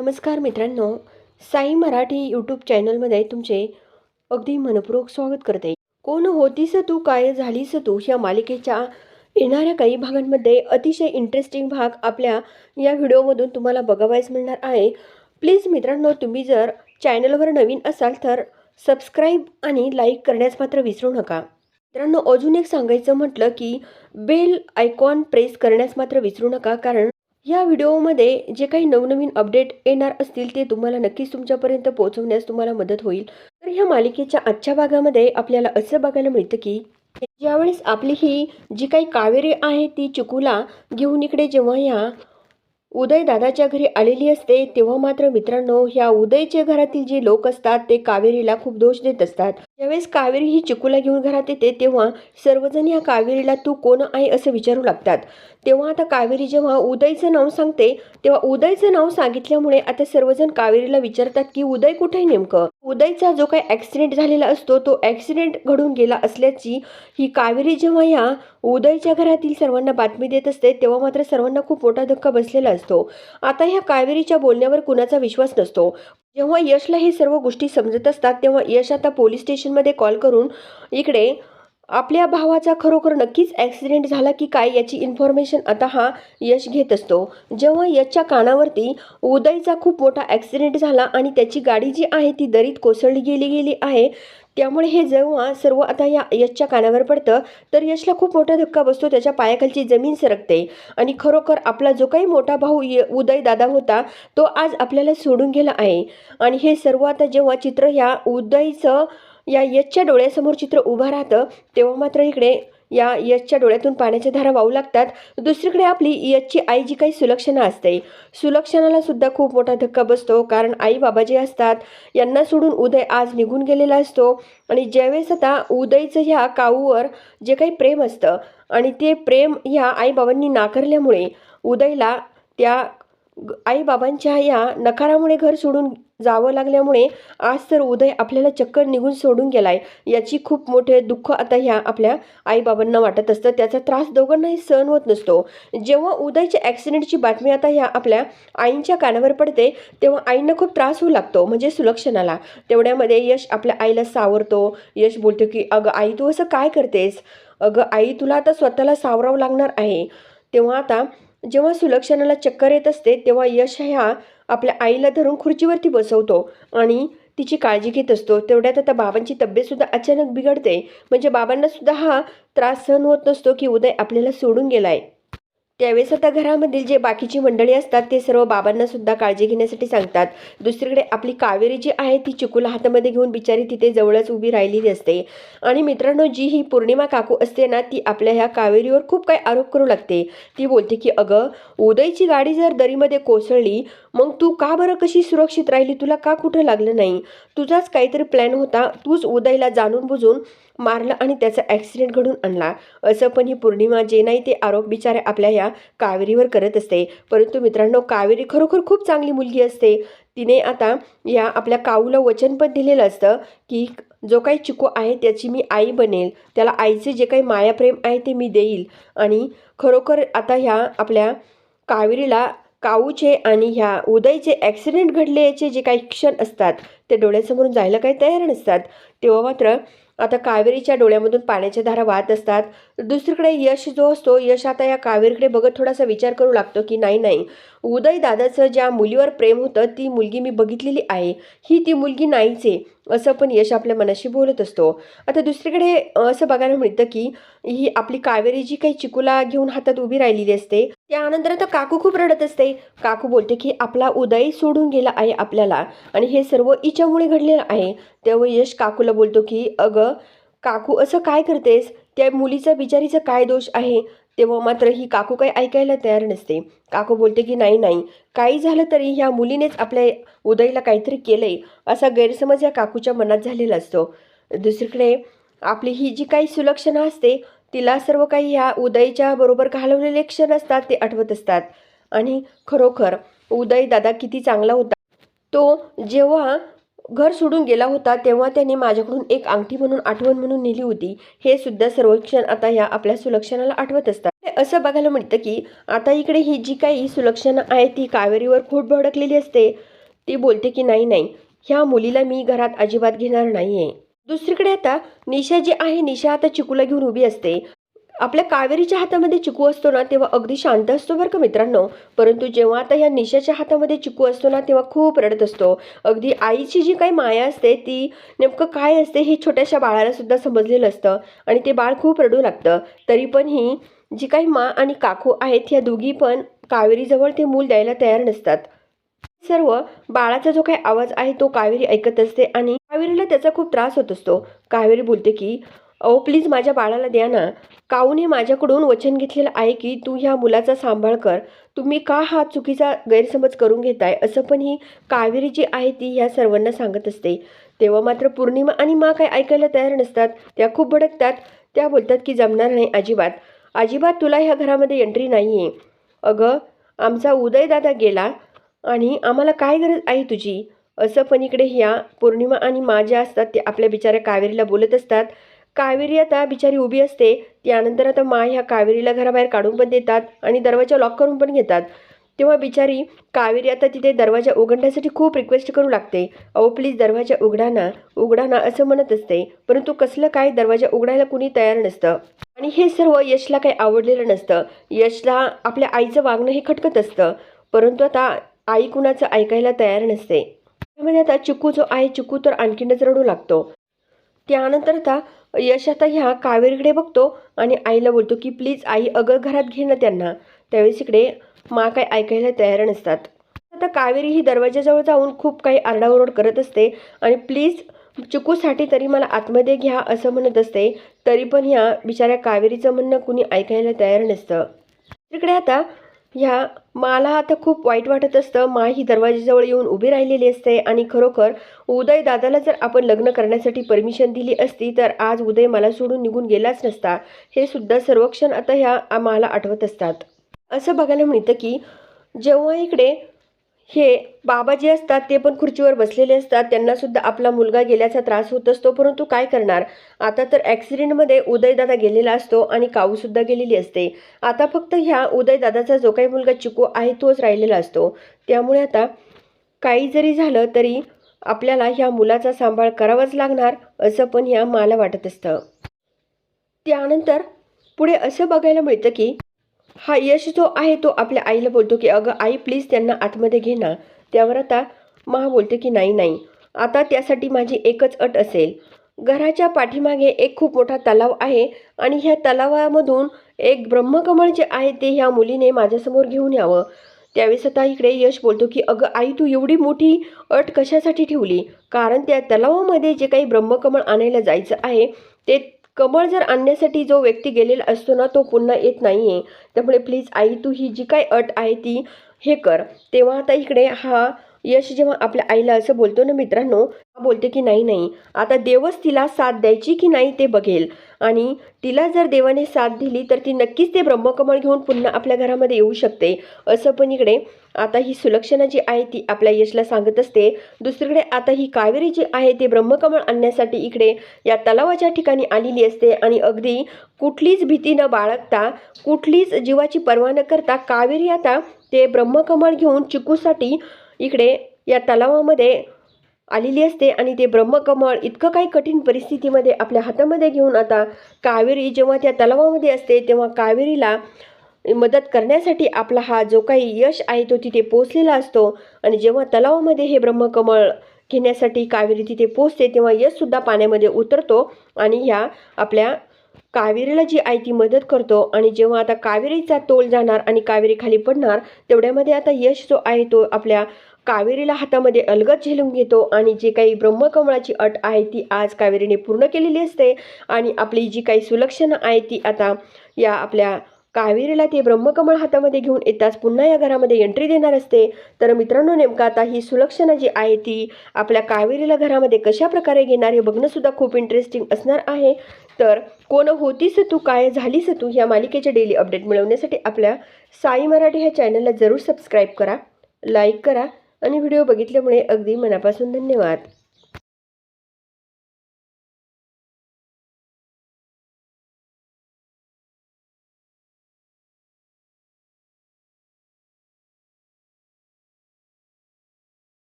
नमस्कार मित्रांनो साई मराठी यूट्यूब चॅनलमध्ये तुमचे अगदी मनपूर्वक स्वागत करते. कोण होतीस तू काय झालीस तू या मालिकेच्या येणाऱ्या काही भागांमध्ये अतिशय इंटरेस्टिंग भाग आपल्या या व्हिडिओमधून तुम्हाला बघावायच मिळणार आहे. प्लीज मित्रांनो तुम्ही जर चॅनलवर नवीन असाल तर सबस्क्राईब आणि लाईक करण्यास मात्र विसरू नका. मित्रांनो अजून एक सांगायचं म्हटलं की बेल आयकॉन प्रेस करण्यास मात्र विसरू नका कारण या व्हिडिओमध्ये जे काही नवनवीन अपडेट येणार असतील ते तुम्हाला नक्कीच तुमच्यापर्यंत पोहोचवण्यास तुम्हाला मदत होईल. तर ह्या मालिकेच्या आजच्या भागामध्ये आपल्याला असं बघायला मिळतं की ज्यावेळेस आपली ही जी काही कावेरी आहे ती चिकूला घेऊन इकडे जेव्हा ह्या उदय दादाच्या घरी आलेली असते तेव्हा मात्र मित्रांनो ह्या उदयच्या घरातील जे लोक असतात ते कावेरीला खूप दोष देत असतात. ज्यावेळेस कावेरी ही चिकूला घेऊन घरात येते तेव्हा सर्वजण या कावेरीला तू कोण आहे? असं विचारू लागतात. तेव्हा आता कावेरी जेव्हा उदयचं नाव सांगते तेव्हा उदयचं नाव सांगितल्यामुळे आता सर्वजण कावेरीला विचारतात की उदय कुठे नेमकं? उदयचा जो काही ॲक्सिडेंट झालेला असतो तो ॲक्सिडेंट घडून गेला असल्याची ही कावेरी जेव्हा या उदयच्या घरातील सर्वांना बातमी देत असते तेव्हा मात्र सर्वांना खूप मोठा धक्का बसलेला असतो. आता ह्या कावेरीच्या बोलण्यावर कुणाचा विश्वास नसतो. जेव्हा यशला हे सर्व गोष्टी समजत असतात तेव्हा यश आता पोलीस स्टेशनमध्ये कॉल करून इकडे आपल्या भावाचा खरोखर नक्कीच ॲक्सिडेंट झाला की काय याची इन्फॉर्मेशन आता हा यश घेत असतो. जेव्हा यशच्या कानावरती उदयचा खूप मोठा ॲक्सिडेंट झाला आणि त्याची गाडी जी आहे ती दरीत कोसळली गेली गेली आहे त्यामुळे हे जेव्हा सर्व आता या यशच्या कानावर पडतं तर यशला खूप मोठा धक्का बसतो त्याच्या पायाखालची जमीन सरकते. आणि खरोखर आपला जो काही मोठा भाऊ य उदय दादा होता तो आज आपल्याला सोडून गेला आहे. आणि हे सर्व आता जेव्हा चित्र ह्या उदयचं या यशच्या डोळ्यासमोर चित्र उभं राहतं तेव्हा मात्र इकडे या यशच्या डोळ्यातून पाण्याच्या धारा वाहू लागतात. दुसरीकडे आपली यशची आई जी काही सुलक्षणा असते. सुलक्षणाला सुद्धा खूप मोठा धक्का बसतो कारण आई बाबा जे असतात यांना सोडून उदय आज निघून गेलेला असतो. आणि ज्यावेळेस आता उदयचं ह्या काऊवर जे काही प्रेम असतं आणि ते प्रेम ह्या आईबाबांनी नाकारल्यामुळे उदयला त्या आईबाबांच्या या नकारामुळे घर सोडून जावं लागल्यामुळे आज तर उदय आपल्याला चक्कर निघून सोडून गेलाय. याची खूप मोठे दुःख आता ह्या आपल्या आईबाबांना वाटत असतं. त्याचा त्रास दोघांनाही सहन होत नसतो. जेव्हा उदयच्या ॲक्सिडेंटची बातमी आता ह्या आपल्या आईंच्या कानावर पडते तेव्हा आईंना खूप त्रास होऊ लागतो म्हणजे सुलक्षणाला. तेवढ्यामध्ये यश आपल्या आईला सावरतो. यश बोलतो की अगं आई तू असं काय करतेस? अगं आई तुला आता स्वतःला सावरावं लागणार आहे. तेव्हा आता जेव्हा सुलक्षणाला चक्कर येत असते तेव्हा यश ह्या आपल्या आईला धरून खुर्चीवरती बसवतो आणि तिची काळजी घेत असतो. तेवढ्यात आता बाबांची तब्येतसुद्धा अचानक बिघडते. म्हणजे बाबांनासुद्धा हा त्रास सहन होत नसतो की उदय आपल्याला सोडून गेलाय. त्यावेळेस आता घरामधील जे बाकीची मंडळी असतात ते सर्व बाबांना सुद्धा काळजी घेण्यासाठी सांगतात. दुसरीकडे आपली कावेरी जी आहे ती चिकूला हातामध्ये घेऊन बिचारी तिथे जवळच उभी राहिलेली असते. आणि मित्रांनो जी ही पौर्णिमा काकू असते ना ती आपल्या ह्या कावेरीवर खूप काही आरोप करू लागते. ती बोलते की अगं उदयची गाडी जर दरीमध्ये कोसळली मग तू का बरं कशी सुरक्षित राहिली? तुला का कुठं लागलं नाही? तुझाच काहीतरी प्लॅन होता. तूच उदयला जाणून बुजून मारलं आणि त्याचा ॲक्सिडेंट घडून आणला. असं पण ही पौर्णिमा जे नाही ते आरोप बिचारे आपल्या ह्या कावेरीवर करत असते. परंतु मित्रांनो कावेरी खरोखर खूप चांगली मुलगी असते. तिने आता या आपल्या काऊला वचन पण दिलेलं असतं की जो काही चिकू आहे त्याची मी आई बनेल. त्याला आईचे जे काही मायाप्रेम आहे ते मी देईल. आणि खरोखर आता ह्या आपल्या कावेरीला काऊचे आणि ह्या उदयचे ॲक्सिडेंट घडले याचे जे काही क्षण असतात ते डोळ्यासमोरून जायला काही तयार नसतात. तेव्हा मात्र आता कावेरीच्या डोळ्यामधून पाण्याच्या धारा वाहत असतात. दुसरीकडे यश जो असतो यश आता या कावेरीकडे बघत थोडासा विचार करू लागतो की नाही नाही. उदय दादाचं ज्या मुलीवर प्रेम होतं ती मुलगी मी बघितलेली आहे. ही ती मुलगी नाहीच आहे असं पण यश आपल्या मनाशी बोलत असतो. आता दुसरीकडे असं बघायला मिळतं की ही आपली कावेरी जी काही चिकूला घेऊन हातात उभी राहिलेली असते त्यानंतर आता काकू खूप रडत असते. काकू बोलते की आपला उदय सोडून गेला आहे आपल्याला आणि हे सर्व इच्यामुळे घडलेलं आहे. तेव्हा यश काकूला बोलतो की अगं काकू असं काय करतेस? त्या मुलीचा बिचारीचा काय दोष आहे? तेव्हा मात्र ही काकू काही ऐकायला तयार नसते. काकू बोलते की नाही नाही. काही झालं तरी ह्या मुलीनेच आपल्या उदयला काहीतरी केलंय. असा गैरसमज या काकूच्या मनात झालेला असतो. दुसरीकडे आपली ही जी काही सुलक्षणा असते तिला सर्व काही ह्या उदयच्या बरोबर घालवलेले क्षण असतात ते आठवत असतात. आणि खरोखर उदय दादा किती चांगला होता. तो जेव्हा घर सोडून गेला होता तेव्हा त्याने माझ्याकडून एक अंगठी म्हणून आठवण म्हणून नेली होती. हे सुद्धा सर्वक्षण आता ह्या आपल्या सुलक्षणाला आठवत असतात. असं बघायला मिळतं की आता इकडे ही जी काही सुलक्षणा आहे ती कावेरीवर खोट भडकलेली असते. ती बोलते की नाही नाही ह्या मुलीला मी घरात अजिबात घेणार नाही आहे दुसरीकडे आता निशा जी आहे निशा आता चिकूला घेऊन उभी असते. आपल्या कावेरीच्या हातामध्ये चिकू असतो ना तेव्हा अगदी शांत असतो बरं का मित्रांनो. परंतु जेव्हा आता ह्या निशाच्या हातामध्ये चिकू असतो ना तेव्हा खूप रडत असतो. अगदी आईची जी काही माया असते ती नेमकं काय असते हे छोट्याशा बाळाला सुद्धा समजलेलं असतं आणि ते बाळ खूप रडू लागतं. तरी पण ही जी काही मा आणि काकू आहेत ह्या दोघी पण कावेरीजवळ ते मूल द्यायला तयार नसतात. सर्व बाळाचा जो काही आवाज आहे तो कावेरी ऐकत असते आणि कावेरीला त्याचा खूप त्रास होत असतो. कावेरी बोलते की अहो प्लीज माझ्या बाळाला द्या ना. काऊने माझ्याकडून वचन घेतलेलं आहे की तू ह्या मुलाचा सांभाळ कर. तुम्ही का हा चुकीचा गैरसमज करून घेताय? असं पण ही कावेरी जी आहे ती ह्या सर्वांना सांगत असते. तेव्हा मात्र पौर्णिमा आणि मा काय ऐकायला तयार नसतात. त्या खूप भडकतात. त्या बोलतात की जमणार नाही अजिबात. अजिबात तुला ह्या घरामध्ये एंट्री नाही आहे अगं आमचा उदयदादा गेला आणि आम्हाला काय गरज आहे तुझी? असं पण इकडे ह्या पौर्णिमा आणि मा ज्या असतात ते आपल्या बिचाऱ्या कावेरीला बोलत असतात. कावेरी आता बिचारी उभी असते त्यानंतर आता मा ह्या कावेरीला घराबाहेर काढून पण देतात आणि दरवाजा लॉक करून पण घेतात. तेव्हा बिचारी कावेरी आता तिथे दरवाजा उघडण्यासाठी खूप रिक्वेस्ट करू लागते. अहो प्लीज दरवाजा उघडाना उघडाना असं म्हणत असते. परंतु कसलं काय दरवाजा उघडायला कुणी तयार नसतं. आणि हे सर्व यशला काही आवडलेलं नसतं. यशला आपल्या आईचं वागणं हे खटकत असतं. परंतु आता आई कुणाचं ऐकायला तयार नसते. त्यामध्ये आता चिकू जो आहे चिकू तर आणखीनच रडू लागतो. त्यानंतर आता यश आता ह्या कावेरीकडे बघतो आणि आईला बोलतो की प्लीज आई अगं घरात घे ना त्यांना. त्यावेळेस इकडे मा काय ऐकायला तयार नसतात. आता कावेरी ही दरवाजाजवळ जाऊन खूप काही आरडाओरड करत असते आणि प्लीज चुकूसाठी तरी मला आतमध्ये घ्या असं म्हणत असते. तरी पण ह्या बिचाऱ्या कावेरीचं म्हणणं कुणी ऐकायला तयार नसतं. तिकडे आता ह्या मला आता खूप वाईट वाटत असतं. मा ही दरवाजाजवळ येऊन उभी राहिलेली असते आणि खरोखर उदय दादाला जर आपण लग्न करण्यासाठी परमिशन दिली असती तर आज उदय मला सोडून निघून गेलाच नसता. हे सुद्धा सर्वक्षण आता ह्या मला आठवत असतात. असं बघायला मिळतं की जेव्हा इकडे हे बाबा जे असतात ते पण खुर्चीवर बसलेले असतात. त्यांनासुद्धा आपला मुलगा गेल्याचा त्रास होत असतो. परंतु काय करणार? आता तर ॲक्सिडेंटमध्ये उदयदादा गेलेला असतो आणि काऊसुद्धा गेलेली असते. आता फक्त ह्या उदयदादाचा जो काही मुलगा चिकू आहे तोच राहिलेला असतो. त्यामुळे आता काही जरी झालं तरी आपल्याला ह्या मुलाचा सांभाळ करावाच लागणार असं पण ह्या मला वाटत असतं. त्यानंतर पुढे असं बघायला मिळतं की हा यश जो आहे तो आपल्या आईला बोलतो की अगं आई प्लीज त्यांना आतमध्ये घे ना. त्यावर आता महा बोलते की नाही नाही. आता त्यासाठी माझी एकच अट असेल. घराच्या पाठीमागे एक खूप मोठा तलाव आहे आणि ह्या तलावामधून एक ब्रह्मकमळ जे आहे ते ह्या मुलीने माझ्यासमोर घेऊन यावं. त्यावेळेस आता इकडे यश बोलतो की अगं आई तू एवढी मोठी अट कशासाठी ठेवली? कारण त्या तलावामध्ये जे काही ब्रह्मकमळ आणायला जायचं आहे ते कमळ जर आणण्यासाठी जो व्यक्ती गेलेला असतो ना तो पुन्हा येत नाही आहे त्यामुळे प्लीज आई तू ही जी काय अट आहे ती हे कर. तेव्हा आता इकडे हा यश जेव्हा आपल्या आईला असं बोलतो ना मित्रांनो बोलते की नाही नाही. आता देवच तिला साथ द्यायची की नाही ते बघेल. आणि तिला जर देवाने साथ दिली तर ती नक्कीच ते ब्रह्मकमळ घेऊन पुन्हा आपल्या घरामध्ये येऊ शकते. असं पण इकडे आता ही सुलक्षणा जी आहे ती आपल्या यशला सांगत असते. दुसरीकडे आता ही कावेरी जी आहे ते ब्रह्मकमळ आणण्यासाठी इकडे या तलावाच्या ठिकाणी आलेली असते आणि अगदी कुठलीच भीती न बाळगता कुठलीच जीवाची पर्वा न करता कावेरी आता ते ब्रह्मकमळ घेऊन चिकूसाठी इकडे या तलावामध्ये आलेली असते आणि ते ब्रह्मकमळ इतकं काही कठीण परिस्थितीमध्ये आपल्या हातामध्ये घेऊन आता कावेरी जेव्हा त्या तलावामध्ये असते तेव्हा कावेरीला मदत करण्यासाठी आपला हा जो काही यश आहे तो तिथे पोचलेला असतो. आणि जेव्हा तलावामध्ये हे ब्रह्मकमळ घेण्यासाठी कावेरी तिथे पोचते तेव्हा यशसुद्धा पाण्यामध्ये उतरतो आणि ह्या आपल्या कावेरीला जी आहे ती मदत करतो. आणि जेव्हा आता कावेरीचा तोल जाणार आणि कावेरी खाली पडणार तेवढ्यामध्ये आता यश जो आहे तो आपल्या कावेरीला हातामध्ये अलगद झेलून घेतो. आणि जे काही ब्रह्मकमळाची अट आहे ती आज कावेरीने पूर्ण केलेली असते. आणि आपली जी काही सुलक्षणा आहे ती आता या आपल्या कावेरीला ते ब्रह्मकमळ हातामध्ये घेऊन येताच पुन्हा या घरामध्ये एंट्री देणार असते. तर मित्रांनो नेमका आता ही सुलक्षणा जी आहे ती आपल्या कावेरीला घरामध्ये कशा प्रकारे घेणार हे बघणंसुद्धा खूप इंटरेस्टिंग असणार आहे. तर कोण होतीस तू काय झालीस तू या मालिकेचे डेली अपडेट मिळवण्यासाठी आपल्या साई मराठी ह्या चॅनलला जरूर सबस्क्राईब करा लाईक करा आणि व्हिडिओ बघितल्यामुळे अगदी मनापासून धन्यवाद.